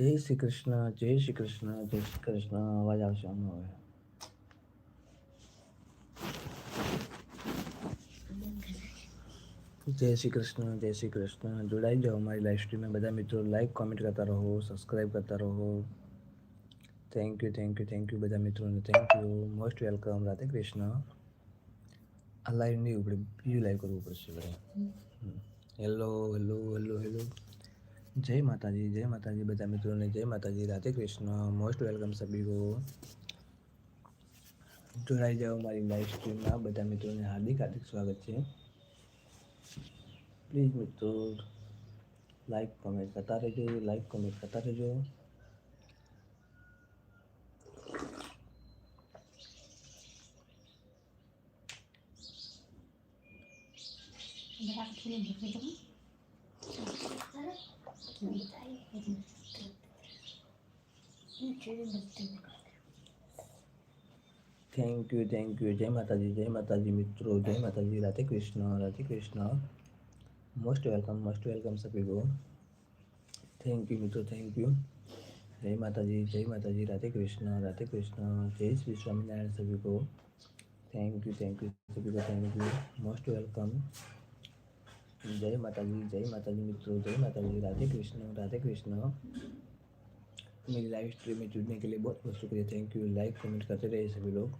જય શ્રી કૃષ્ણ જય શ્રી કૃષ્ણ જય શ્રી કૃષ્ણ અવાજ આવશે આમાં હવે જય શ્રી કૃષ્ણ જય શ્રી કૃષ્ણ જોડાઈ જાઓ અમારી લાઈવ સ્ટ્રીમમાં બધા મિત્રો લાઈક કોમેન્ટ કરતા રહો સબસ્ક્રાઈબ કરતા રહો thank you thank you thank you બધા મિત્રોને thank you most welcome Radhe Krishna આ લાઈવ નહીં ઉપડે બીજું લાઈવ કરવું પડશે બધા હેલો હેલો હેલો હેલો જય માતાજી જય માતાજી બધા મિત્રોને જય માતાજી રાધે કૃષ્ણ મોસ્ટ વેલકમ સભી કો જોડાઈ જાઓ મારી લાઈવ સ્ટ્રીમમાં બધા મિત્રોને હાર્દિક હાર્દિક સ્વાગત છે પ્લીઝ મિત્રો લાઈક કોમેન્ટ કરતા રહેજો લાઈક કોમેન્ટ કરતા રહેજો થેન્ક યુ થેન્ક યુ જય માતાજી જય માતાજી મિત્રો જય Mataji Radhe Krishna Radhe Krishna most welcome most welcome સભી को થેન્ક યુ મિત્રો થેન્ક યુ જય માતાજી જય માતાજી રાધે કૃષ્ણ રાધે કૃષ્ણ જય શ્રી સ્વામિનારાયણ સભી को થેન્ક યુ થેન્ક યુ સભી को थैंक यू मोस्ट वेलकम जय माता दी જય मित्रों, जय माता माताजी। राधे कृष्ण राधे कृष्ण। मेरी लाइव स्ट्रीम में जुड़ने के लिए बहुत बहुत शुक्रिया। थैंक यू लाइक कमेंट करते रहे सभी लोग।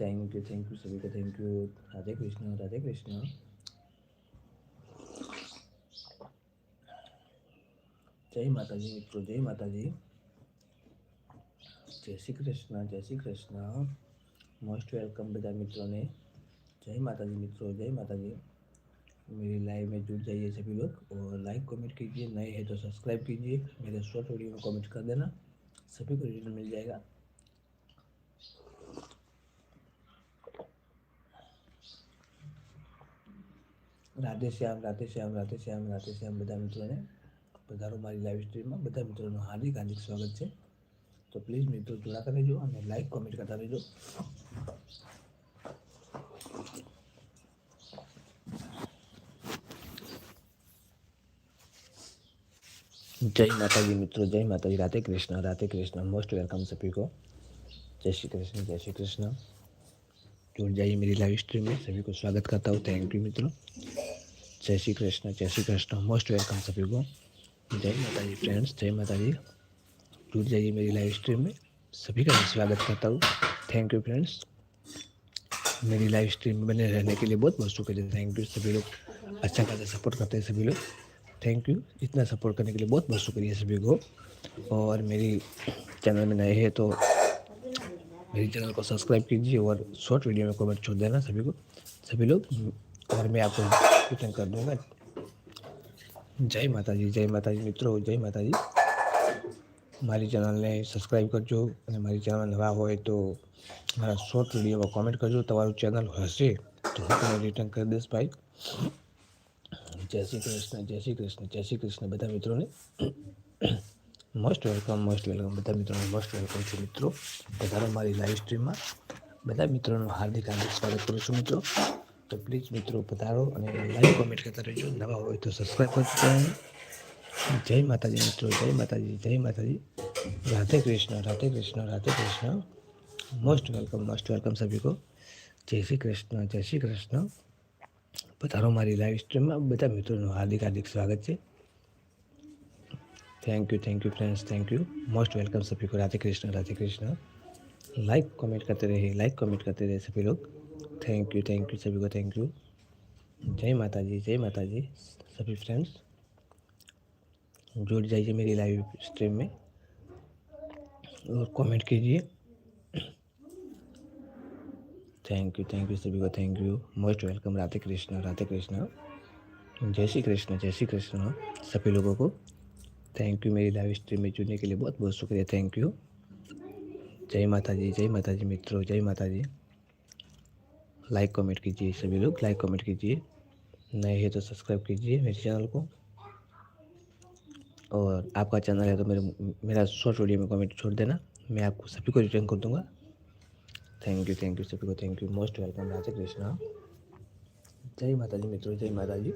थैंक यू थैंक यू सभी का। Thank you Radhe Krishna Radhe Krishna. जय माताजी मित्रों, जय माता जी जय श्री कृष्ण, जय श्री कृष्ण। मोस्ट वेलकम बेटा मित्रों ने। जय माता જય मित्रों, जय माता માતાજી मेरी लाइव में जुड़ जाइए सभी लोग और लाइक कमेंट कीजिए नए हैं तो सब्सक्राइब कीजिए मेरे शॉर्ट वीडियो में कमेंट कर देना सभी को रिटर्न मिल जाएगा રાધે શ્યામ રાધે શ્યામ રાધે શ્યામ રાધે શ્યામ બધા મિત્રોને પધારો મારી લાઈવ સ્ટ્રીમમાં બધા મિત્રોનું હાર્દિક હાર્દિક સ્વાગત છે તો પ્લીઝ મિત્રો જોડાતા રહેજો અને લાઈક કોમેન્ટ કરતા રહેજો जय माता जी मित्रों, जय माता जी राधे कृष्ण राधे कृष्ण। मोस्ट वेलकम सभी को। जय श्री कृष्ण, जय श्री कृष्ण। जुड़ जाइए मेरी लाइव स्ट्रीम में। सभी को स्वागत करता हूँ। थैंक यू मित्रों। जय श्री कृष्ण, जय श्री कृष्ण। मोस्ट वेलकम सभी को। जय माता जी फ्रेंड्स जय माता जी जुड़ जाइए मेरी लाइव स्ट्रीम में। सभी का स्वागत करता हूँ। थैंक यू फ्रेंड्स मेरी लाइव स्ट्रीम में बने रहने के लिए बहुत बहुत शुक्रिया। थैंक यू सभी लोग। अच्छा खासा सपोर्ट करते हैं सभी लोग। थैंक यू इतना सपोर्ट करने के लिए बहुत बहुत शुक्रिया सभी को और मेरी चैनल में नए हैं तो मेरी चैनल को सब्सक्राइब कीजिए और शॉर्ट वीडियो में कमेंट छोड़ देना सभी को सभी लोग और मैं आपको रिटर्न कर दूँगा जय माता जी जय माता जी મિત્રો જય માતાજી મારી ચેનલને સબસ્ક્રાઈબ કરજો અને મારી ચેનલ નવા હોય તો મારા શોર્ટ વિડીયોમાં કોમેન્ટ કરજો તમારું ચેનલ હશે તો હું તમને રિટર્ન કરી દઈશ ભાઈ જય શ્રી કૃષ્ણ જય શ્રી કૃષ્ણ જય શ્રી કૃષ્ણ બધા મિત્રોને મોસ્ટ વેલકમ મોસ્ટ વેલકમ બધા મિત્રોને મોસ્ટ વેલકમ છું મિત્રો બધા મારી લાઈવ સ્ટ્રીમમાં બધા મિત્રોનું હાર્દિક હાર્દિક સ્વાગત કરું છું મિત્રો તો પ્લીઝ મિત્રો પધારો અને લાઈવ કોમેન્ટ કરતા રહેજો નવા હોય તો સબસ્ક્રાઈબ કરતા જય માતાજી મિત્રો જય માતાજી જય માતાજી Radhe Krishna Radhe Krishna Radhe Krishna most welcome most welcome સભી કો જય શ્રી કૃષ્ણ જય શ્રી કૃષ્ણ પધારો મારી લાઈવ સ્ટ્રીમમાં બધા મિત્રોનું હાર્દિક હાર્દિક સ્વાગત છે thank you thank you friends thank you most welcome सभी को राधे कृष्ण राधे कृष्ण लाइक कमेंट करते रहे लाइक कमेंट करते रहे सभी लोग थैंक यू थैंक यू सभी को थैंक यू जय माता जी जय माता जी सभी फ्रेंड्स जुड़ जाइए मेरी लाइव स्ट्रीम में और कमेंट कीजिए थैंक यू थैंक यू सभी को thank you most welcome Radhe Krishna Radhe Krishna जय श्री कृष्ण जय श्री कृष्ण सभी लोगों को। थैंक यू मेरी लाइव स्ट्रीम में जुड़ने के लिए बहुत बहुत शुक्रिया थैंक यू जय माता जी जय माता जी मित्रों, जय माता जी लाइक कमेंट कीजिए सभी लोग लाइक कमेंट कीजिए। नए हैं तो सब्सक्राइब कीजिए मेरे चैनल को। और आपका चैनल है तो मेरे, मेरा शॉर्ट वीडियो में कमेंट छोड़ देना। मैं आपको सभी को रिटर्न कर दूँगा। थैंक यू थैंक यू सभी को thank you most welcome Radhe Krishna जय माता जी मित्रों जय माता जी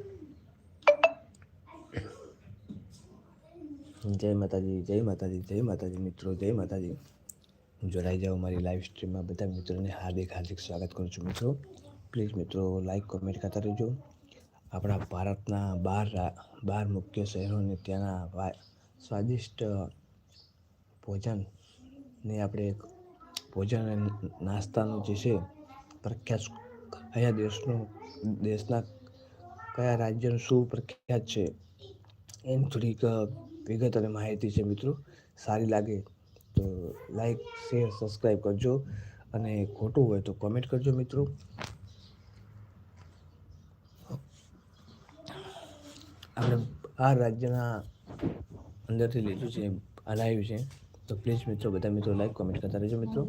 જય માતાજી જય માતાજી જય માતાજી મિત્રો જય માતાજી જોડાઈ જાઓ મારી લાઈવ સ્ટ્રીમમાં બધા મિત્રોને હાર્દિક હાર્દિક સ્વાગત કરું છું મિત્રો પ્લીઝ મિત્રો લાઈક કોમેન્ટ કરતા રહેજો આપણા ભારતના બાર બાર મુખ્ય શહેરોને ત્યાંના સ્વાદિષ્ટ ભોજનને આપણે ભોજન અને નાસ્તાનું જે છે, પ્રખ્યાત કયા દેશનું, દેશના કયા રાજ્યનું શું પ્રખ્યાત છે એની થોડીક વિગત અને માહિતી છે મિત્રો. સારી લાગે તો લાઈક શેર સબસ્ક્રાઈબ કરજો અને ખોટું હોય તો કોમેન્ટ કરજો મિત્રો. આપણે આ રાજ્યના અંદરથી લીધું છે હલાવ્યું છે. તો પ્લીઝ મિત્રો બધા મિત્રો લાઈક કોમેન્ટ કરતા રહેજો મિત્રો.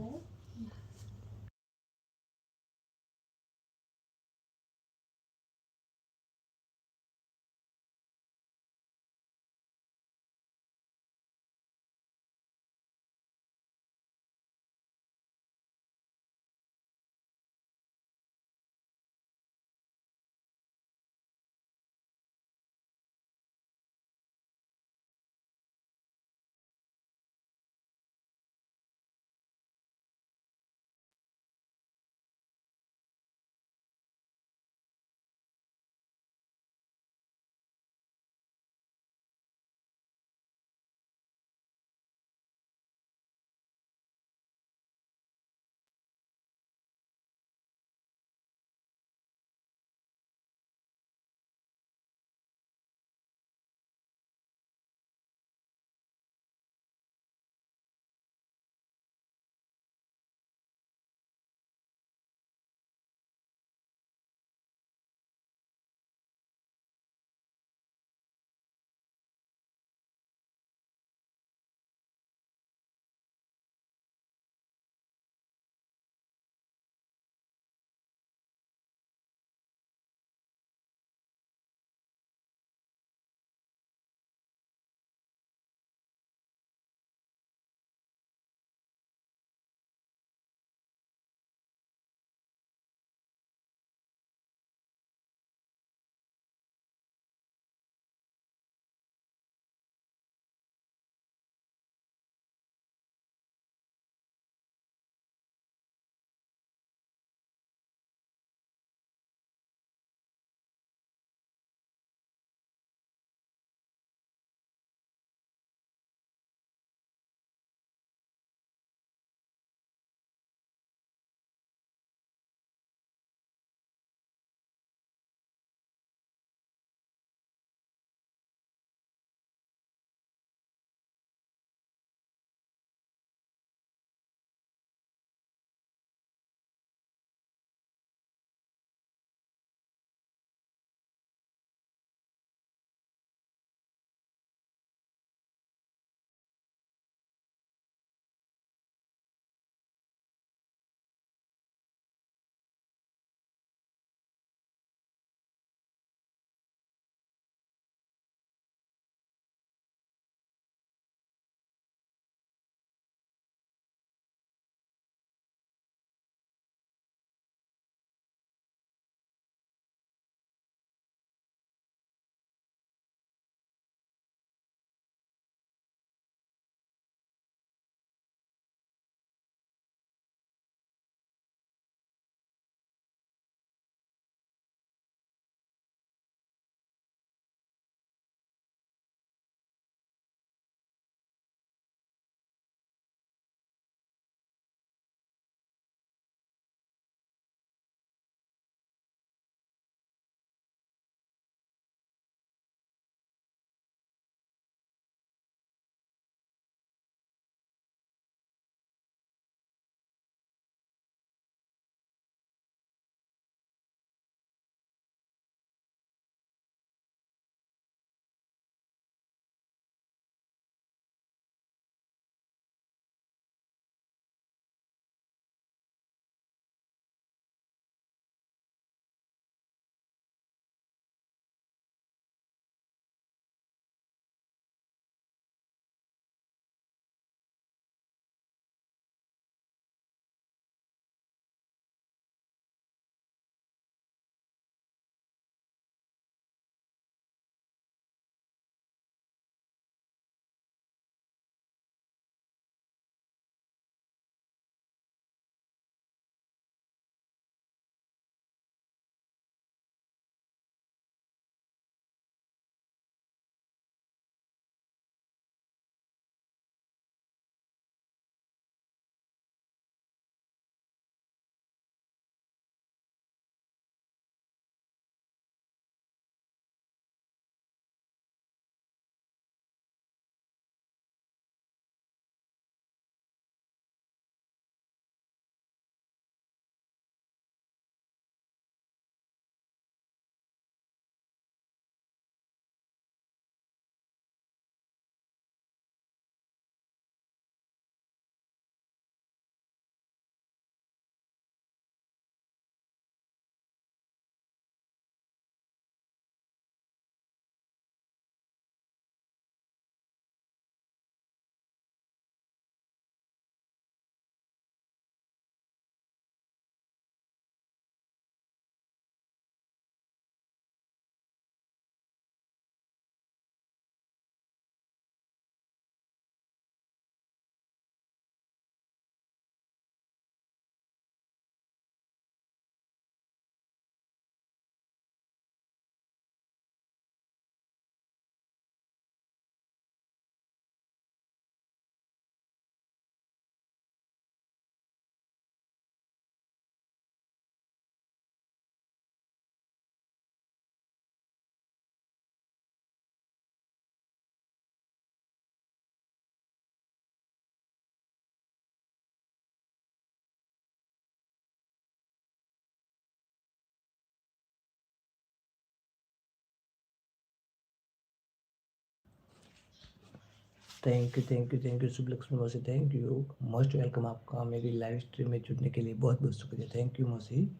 Thank you thank you thank you Shubhalakshmi मौसी थैंक यू मोस्ट वेलकम आपका मेरी लाइव स्ट्रीम में जुड़ने के लिए बहुत बहुत शुक्रिया. थैंक यू मौसी.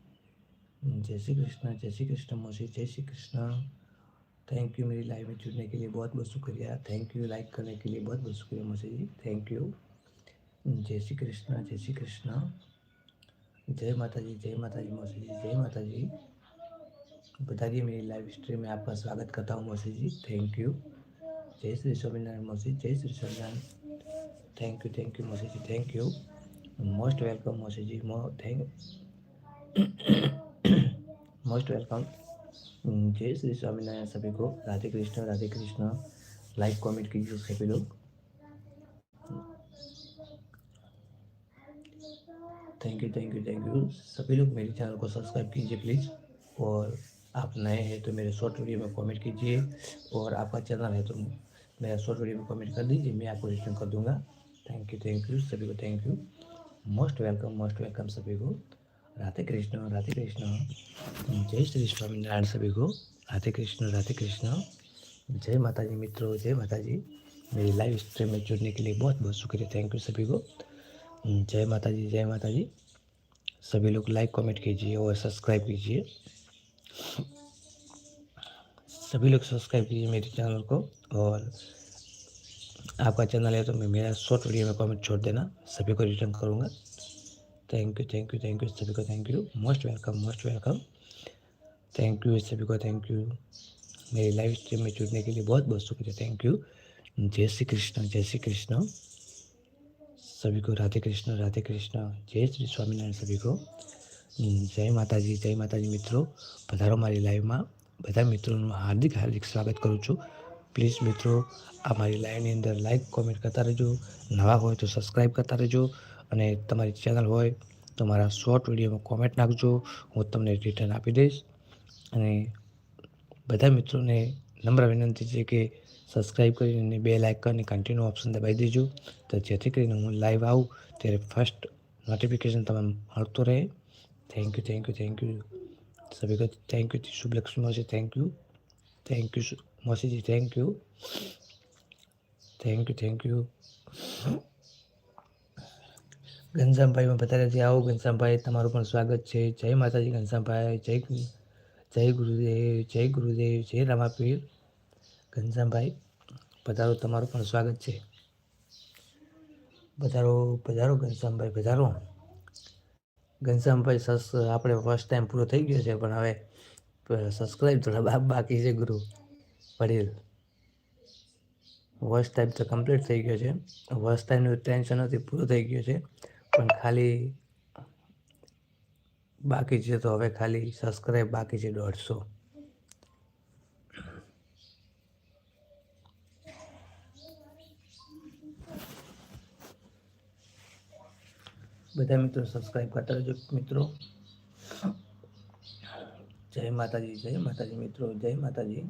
जय श्री कृष्ण, जय श्री कृष्ण मौसी, जय श्री कृष्ण. थैंक यू मेरी लाइव में जुड़ने के लिए बहुत बहुत शुक्रिया. थैंक यू लाइक करने के लिए बहुत बहुत शुक्रिया मौसी जी. थैंक यू जय श्री कृष्ण, जय श्री कृष्ण. जय माता जी, जय माता जी मौसी जी, जय माता जी. बताइए मेरी लाइव स्ट्रीम में आपका स्वागत करता हूँ मौसी जी. थैंक यू जय श्री स्वामीनारायण मौसी, जय Shri Swaminarayan thank you thank you मौसी जी थैंक यू मोस्ट वेलकम मौसी जी, मो थैंक मोस्ट वेलकम जय श्री स्वामीनारायण सभी को। राधे कृष्ण राधे कृष्ण। लाइक कमेंट कीजिए सभी लोग। Thank you thank you thank you सभी लोग मेरे चैनल को सब्सक्राइब कीजिए प्लीज़ और आप नए हैं तो मेरे शॉर्ट वीडियो में कमेंट कीजिए और आपका चैनल है तो मेरा शॉर्ट वीडियो में कमेंट कर दीजिए, मैं आपको रिटर्न कर दूँगा। थैंक यू थैंक यू सभी को thank you most welcome most welcome सभी को। राधे कृष्ण राधे कृष्ण। जय श्री स्वामी नारायण सभी को। राधे कृष्ण राधे कृष्ण। जय माता जी मित्रों, जय माता जी मेरी लाइव स्ट्रीम में जुड़ने के लिए बहुत बहुत शुक्रिया। थैंक यू सभी को। जय माता जी जय माता जी सभी लोग लाइक कमेंट कीजिए और सब्सक्राइब कीजिए। सभी लोग सब्सक्राइब कीजिए मेरे चैनल को और आपका चैनल है तो मैं मेरा शॉर्ट वीडियो में कमेंट छोड़ देना। सभी को रिटर्न करूँगा। Thank you thank you thank you सभी को thank you most welcome most welcome thank you सभी को थैंक यू मेरी लाइव स्ट्रीम में जुड़ने के लिए बहुत बहुत शुक्रिया। थैंक यू जय श्री कृष्ण, जय श्री कृष्ण. सभी को राधे कृष्ण राधे कृष्ण. जय श्री स्वामीनारायण सभी को. જય માતાજી જય માતાજી મિત્રો. પધારો મારી લાઈવમાં, બધા મિત્રોનું હાર્દિક હાર્દિક સ્વાગત કરું છું. પ્લીઝ મિત્રો, આ મારી લાઈવની અંદર લાઈક કોમેન્ટ કરતા રહેજો. નવા હોય તો સબસ્ક્રાઈબ કરતા રહેજો. અને તમારી ચેનલ હોય તો મારા શોર્ટ વિડીયોમાં કોમેન્ટ નાખજો. હું તમને રિટર્ન આપી દઈશ. અને બધા મિત્રોને નમ્ર વિનંતી છે કે સબસ્ક્રાઈબ કરીને બે લાઇકનની કન્ટિન્યુ ઓપ્શન દબાવી દેજો. તો જેથી કરીને હું લાઈવ આવું, ત્યારે ફર્સ્ટ નોટિફિકેશન તમને મળતું રહે. thank you thank you thank you सभी को थैंक यू शुभ लक्ष्मी मौसी थैंक यू थैंक यू मौसी जी thank you thank you thank you Ghanshyambhai મેં બતા રહ્યા આવો ઘનશ્યામભાઈ તમારું પણ સ્વાગત છે જય માતાજી ઘનશ્યામભાઈ જય જય ગુરુદેવ જય ગુરુદેવ જય રામાપીર ઘનશ્યામભાઈ પધારો તમારું પણ સ્વાગત છે પધારો પધારો ઘનશ્યામભાઈ પધારો ઘનશ્યામભાઈ સસ, આપણે ફર્સ્ટ ટાઈમ પૂરો થઈ ગયો છે, પણ હવે સબસ્ક્રાઈબ થોડા બાકી છે ગુરુ, વડીલ. ફર્સ્ટ ટાઈમ તો કમ્પ્લીટ થઈ ગયો છે. ફર્સ્ટ ટાઈમનું ટેન્શન નથી, પૂરો થઈ ગયો છે. પણ ખાલી બાકી છે તો હવે ખાલી સબસ્ક્રાઈબ બાકી છે દોઢસો. બધા મિત્રો સબસ્ક્રાઈબ કરતા રહેજો મિત્રો જય માતાજી જય માતાજી મિત્રો જય માતાજી